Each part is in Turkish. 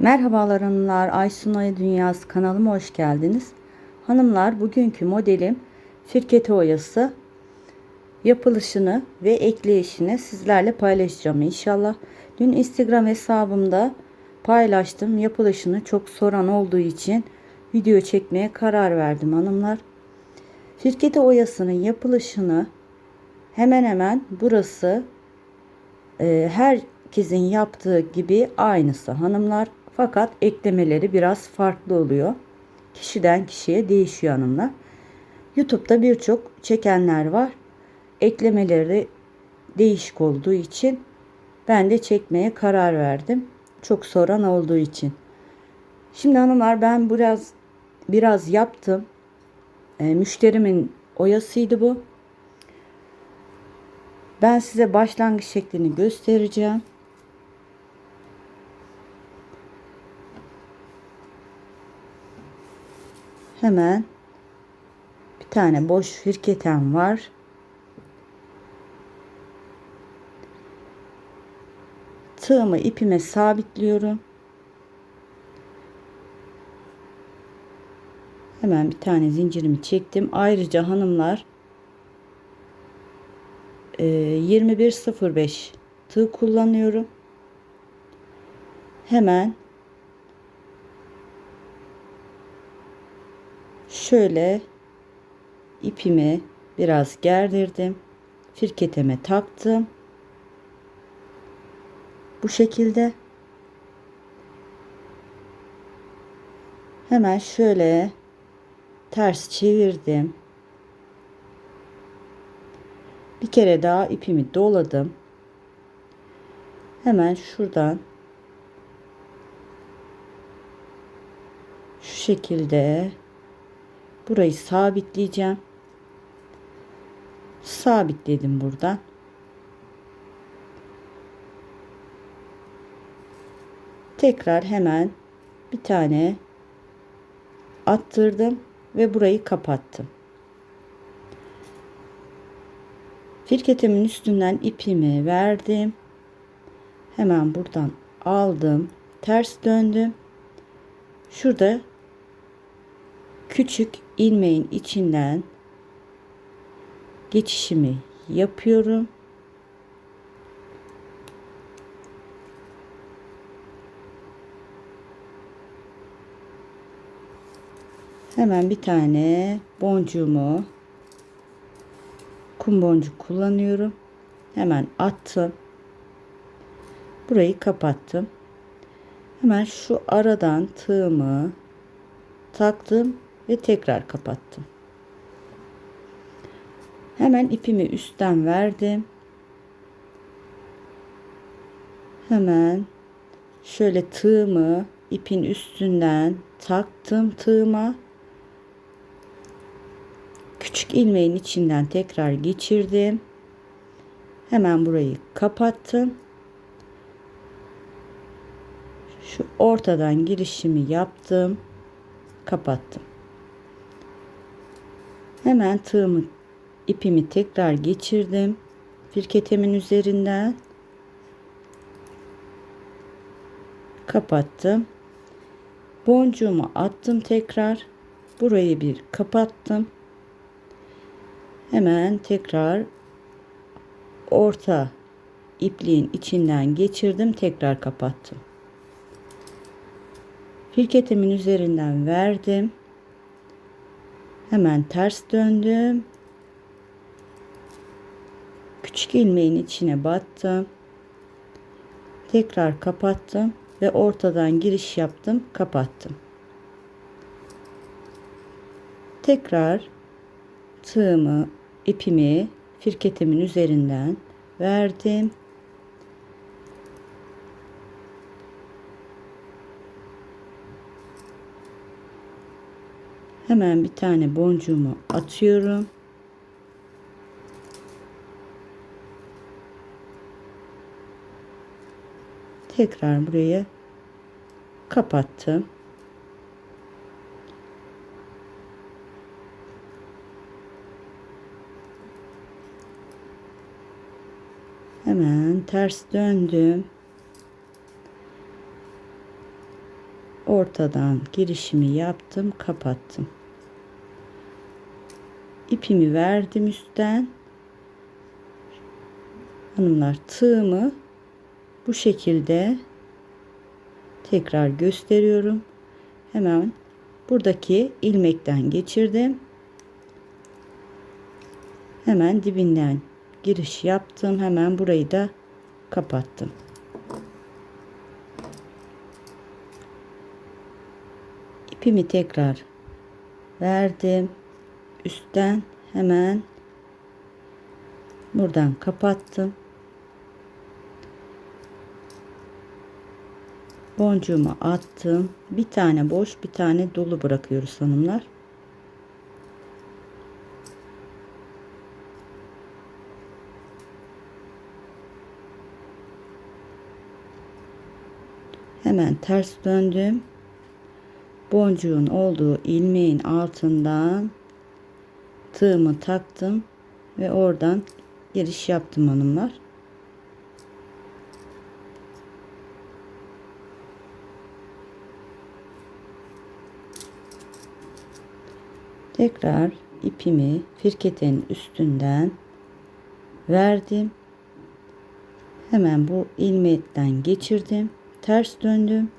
Merhabalar hanımlar, Aysun Ay Dünyası kanalıma hoş geldiniz. Hanımlar bugünkü modelim firkete oyası. Yapılışını ve ekleyişini sizlerle paylaşacağım inşallah. Dün Instagram hesabımda paylaştım. Yapılışını çok soran olduğu için video çekmeye karar verdim hanımlar. Firkete oyasının yapılışını hemen hemen burası e, herkesin yaptığı gibi aynısı hanımlar. Fakat eklemeleri biraz farklı oluyor. Kişiden kişiye değişiyor hanımlar. YouTube'da birçok çekenler var. Eklemeleri değişik olduğu için ben de çekmeye karar verdim. Çok soran olduğu için. Şimdi hanımlar ben biraz biraz yaptım. E, müşterimin oyasıydı bu. Ben size başlangıç şeklini göstereceğim. Hemen bir tane boş firketen var. Tığımı ipime sabitliyorum. Hemen bir tane zincirimi çektim. Ayrıca hanımlar 21.05 tığ kullanıyorum. Hemen şöyle ipimi biraz gerdirdim. Firketeme taktım. Bu şekilde hemen şöyle ters çevirdim. Bir kere daha ipimi doladım. Hemen şuradan şu şekilde burayı sabitleyeceğim. Sabitledim buradan. Tekrar hemen bir tane attırdım ve burayı kapattım. Firketimin üstünden ipimi verdim. Hemen buradan aldım. Ters döndüm. Şurada küçük ilmeğin içinden geçişimi yapıyorum. Hemen bir tane boncuğumu kum boncuk kullanıyorum. Hemen attım. Burayı kapattım. Hemen şu aradan tığımı taktım ve tekrar kapattım. Hemen ipimi üstten verdim. Hemen şöyle tığımı ipin üstünden taktım tığıma Küçük ilmeğin içinden tekrar geçirdim. Hemen burayı kapattım. Şu ortadan girişimi yaptım. Kapattım. Hemen tığımı ipimi tekrar geçirdim. Firketemin üzerinden kapattım. Boncuğumu attım tekrar. Burayı bir kapattım. Hemen tekrar orta ipliğin içinden geçirdim. Tekrar kapattım. Firketimin üzerinden verdim. Hemen ters döndüm. Küçük ilmeğin içine battım. Tekrar kapattım ve ortadan giriş yaptım, kapattım. Tekrar tığımı ipimi firketimin üzerinden verdim. Hemen bir tane boncuğumu atıyorum. Tekrar buraya kapattım. Hemen ters döndüm. ortadan girişimi yaptım, kapattım. İpimi verdim üstten. Hanımlar tığımı bu şekilde tekrar gösteriyorum. Hemen buradaki ilmekten geçirdim. Hemen dibinden giriş yaptım. Hemen burayı da kapattım. İpimi tekrar verdim. Üstten hemen buradan kapattım. Boncuğumu attım. Bir tane boş, bir tane dolu bırakıyoruz hanımlar. Hemen ters döndüm. Boncuğun olduğu ilmeğin altından tığımı taktım ve oradan giriş yaptım hanımlar. Tekrar ipimi firketenin üstünden verdim. Hemen bu ilmekten geçirdim. Ters döndüm.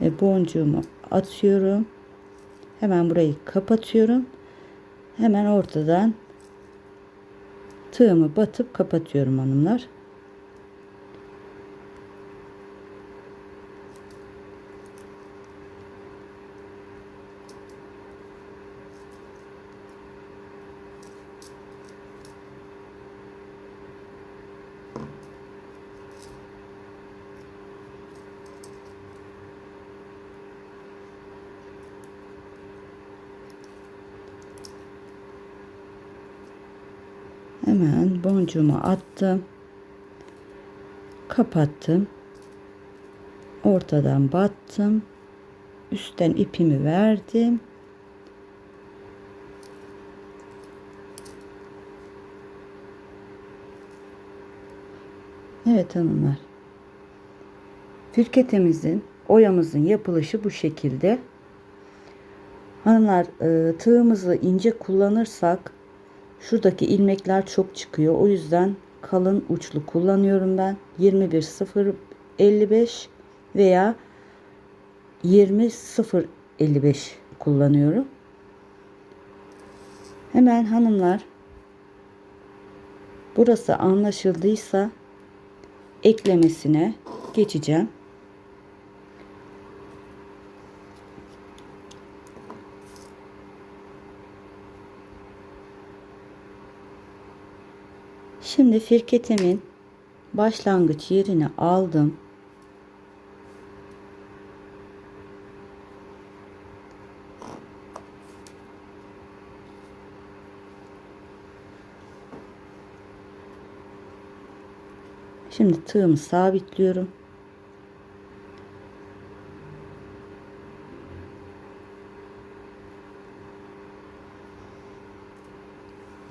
Ve boncuğumu atıyorum. Hemen burayı kapatıyorum. Hemen ortadan tığımı batıp kapatıyorum hanımlar. Hemen boncuğumu attım. Kapattım. Ortadan battım. Üstten ipimi verdim. Evet hanımlar. Firketemizin, oyamızın yapılışı bu şekilde. Hanımlar e, tığımızı ince kullanırsak Şuradaki ilmekler çok çıkıyor. O yüzden kalın uçlu kullanıyorum ben. 21.055 veya 20.055 kullanıyorum. Hemen hanımlar burası anlaşıldıysa eklemesine geçeceğim. Şimdi firketemin başlangıç yerini aldım. Şimdi tığımı sabitliyorum.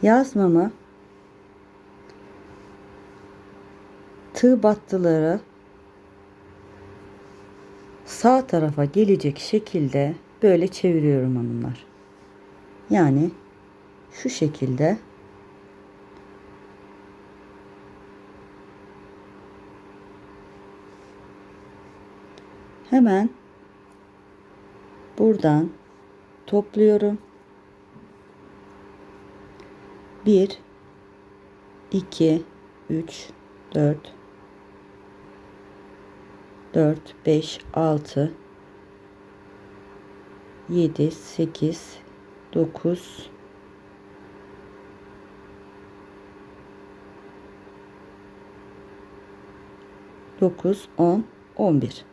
Yazmamı tığ battıları sağ tarafa gelecek şekilde böyle çeviriyorum hanımlar. Yani şu şekilde hemen buradan topluyorum. 1 2 3 4 4, 5, 6, 7, 8, 9, 9, 10, 11.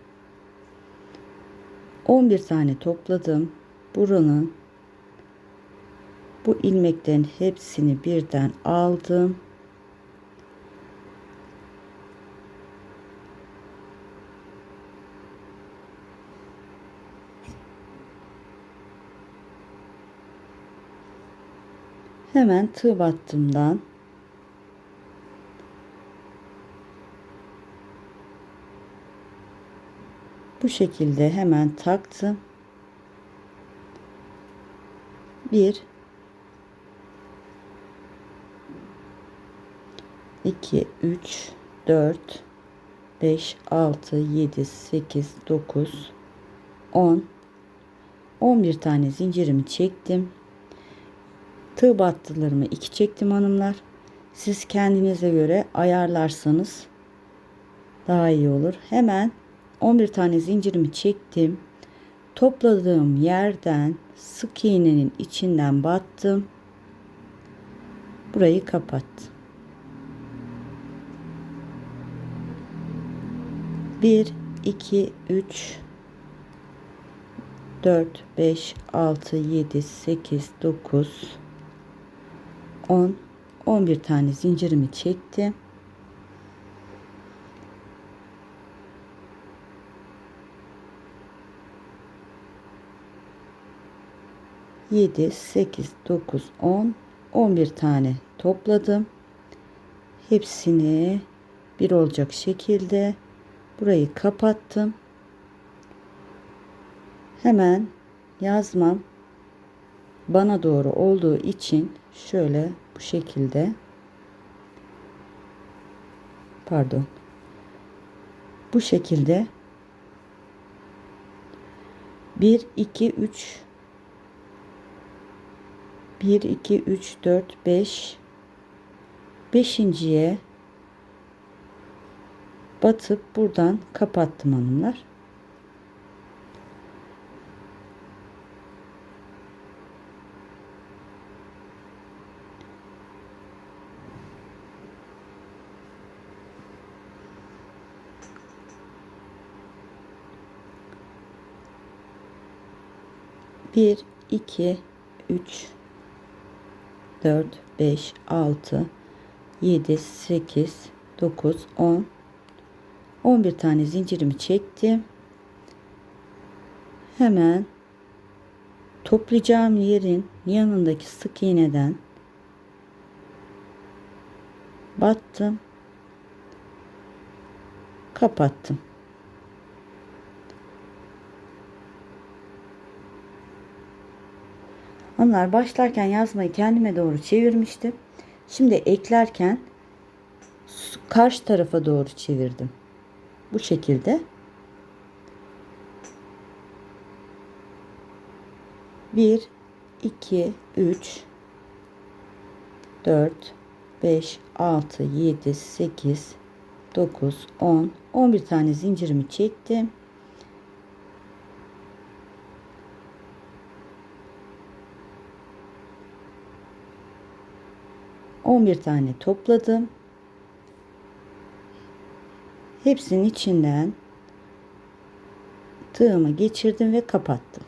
11 tane topladım. Buranın bu ilmeklerin hepsini birden aldım. hemen tığ battımdan bu şekilde hemen taktım. Bir, iki, üç, dört, beş, altı, yedi, sekiz, dokuz, on, on bir tane zincirimi çektim. Tığ battılarımı 2 çektim hanımlar. Siz kendinize göre ayarlarsanız daha iyi olur. Hemen 11 tane zincirimi çektim. Topladığım yerden sık iğnenin içinden battım. Burayı kapattım. 1 2 3 4 5 6 7 8 9 10 11 tane zincirimi çektim. Yedi, sekiz, dokuz, on, on bir tane topladım. Hepsini bir olacak şekilde burayı kapattım. Hemen yazmam bana doğru olduğu için şöyle bu şekilde. Pardon. Bu şekilde. 1 2 3 1 2 3 4 5 beşinciye batıp buradan kapattım hanımlar. Bir, iki, üç, dört, beş, altı, yedi, sekiz, dokuz, on, on bir tane zincirimi çektim. Hemen toplayacağım yerin yanındaki sık iğneden battım. Kapattım. Onlar başlarken yazmayı kendime doğru çevirmiştim. Şimdi eklerken karşı tarafa doğru çevirdim. Bu şekilde. Bir, iki, üç, dört, beş, altı, yedi, sekiz, dokuz, on, on bir tane zincirimi çektim. 11 tane topladım. Hepsinin içinden tığımı geçirdim ve kapattım.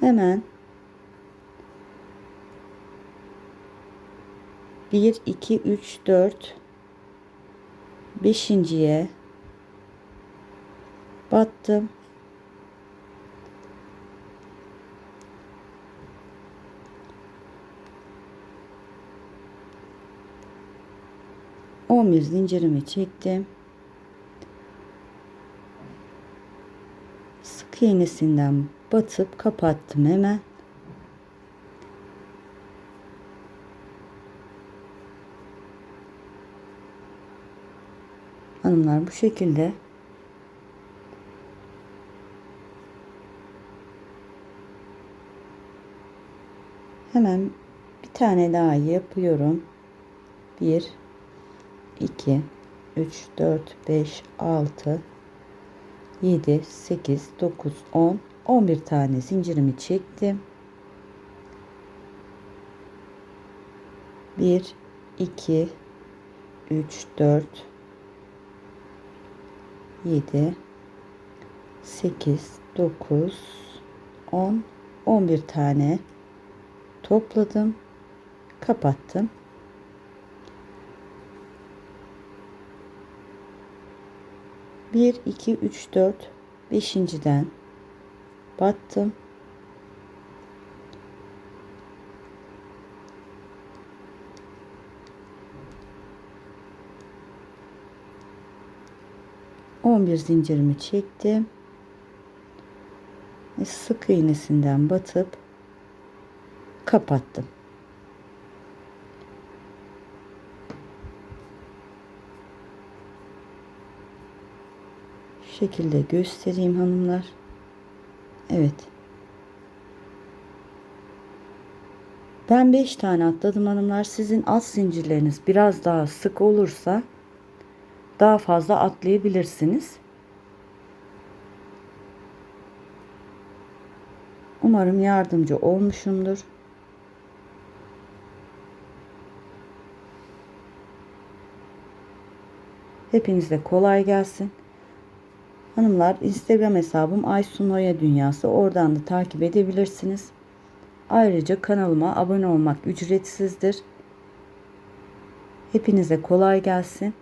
Hemen 1 2 3 4 beşinciye battım. 11 zincirimi çektim. Sık iğnesinden batıp kapattım hemen. Hanımlar bu şekilde hemen bir tane daha yapıyorum. Bir 2 3 4 5 6 7 8 9 10 11 tane zincirimi çektim. 1 2 3 4 7 8 9 10 11 tane topladım kapattım 1 2 3 4 5.den battım. 11 zincirimi çektim. Sık iğnesinden batıp kapattım. Şekilde göstereyim hanımlar. Evet. Ben 5 tane atladım hanımlar. Sizin alt zincirleriniz biraz daha sık olursa daha fazla atlayabilirsiniz. Umarım yardımcı olmuşumdur. Hepinize kolay gelsin. Hanımlar Instagram hesabım Aysun Oya Dünyası. Oradan da takip edebilirsiniz. Ayrıca kanalıma abone olmak ücretsizdir. Hepinize kolay gelsin.